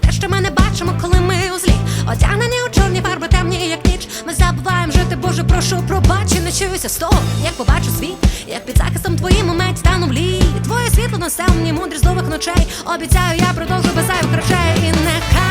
про те, що ми не бачимо, коли ми у злі Одягнені у чорні фарби, темні, як ніч. Ми забуваємо жити, Боже, прошу, пробач не чуюся з того, як побачу світ, як під захистом твоїм умець стану млі. Твоє світло несе мені мудрість довгих ночей. Обіцяю, я продовжу без зайвих і нехай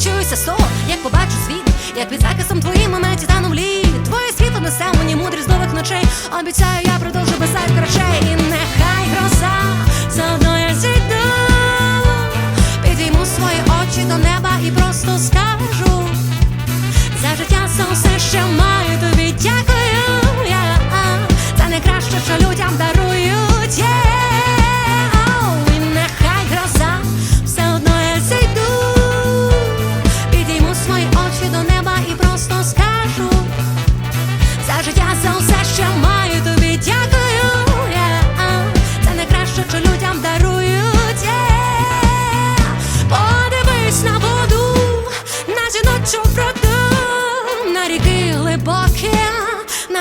пробач і чуюся з як побачу світ, як під захистом твоїм моменті тану в лі. Твоє світло несе мені мудрість нових ночей. Обіцяю,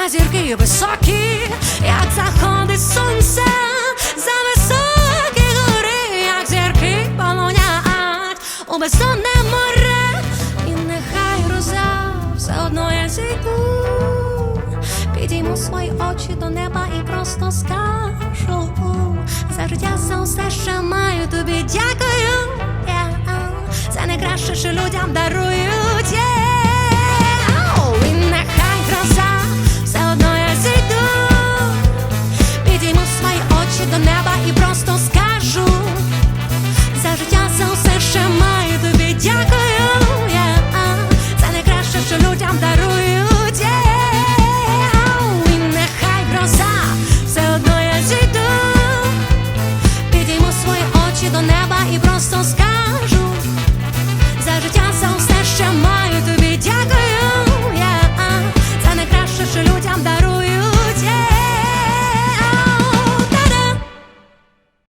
зірки високі, як заходить сонце, за високі гори, як зірки полонять у безсонне море, і нехай гроза, все одно я зійду. Підійму свої очі до неба і просто скажу за життя, за усе, що маю тобі дякую. Я, Це найкраще, що людям дарують. є.